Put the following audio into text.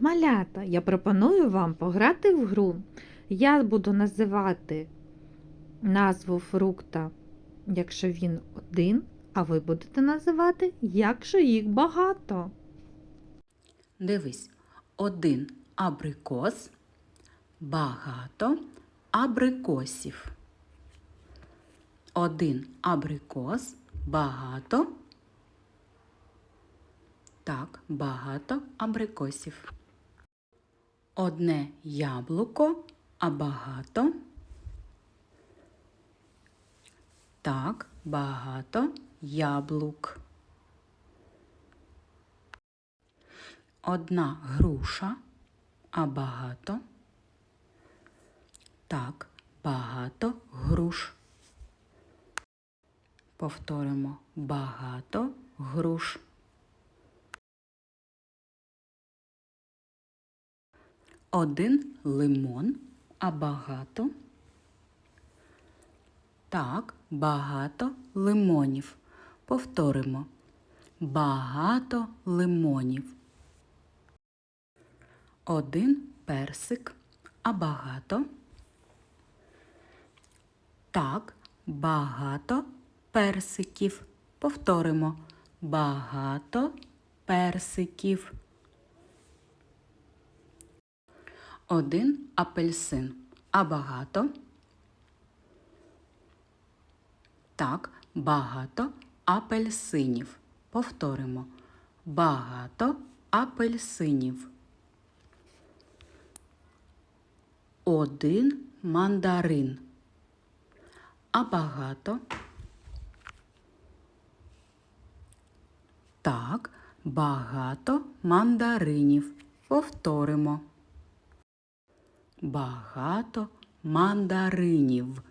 Малята, я пропоную вам пограти в гру. Я буду називати назву фрукта, якщо він один, а ви будете називати, якщо їх багато. Дивись, один абрикос, багато абрикосів. Один абрикос, багато. Так, багато абрикосів. Одне яблуко, а багато. Так, багато яблук. Одна груша, а багато. Так, багато груш. Повторимо багато груш. Один лимон, а багато. Так, багато лимонів. Повторимо. Багато лимонів. Один персик, а багато. Так, багато персиків. Повторимо. Багато персиків. Один апельсин, а багато. Так, багато апельсинів. Повторимо. Багато апельсинів. Один мандарин. А багато. Так, багато мандаринів. Повторимо. Багато мандаринів.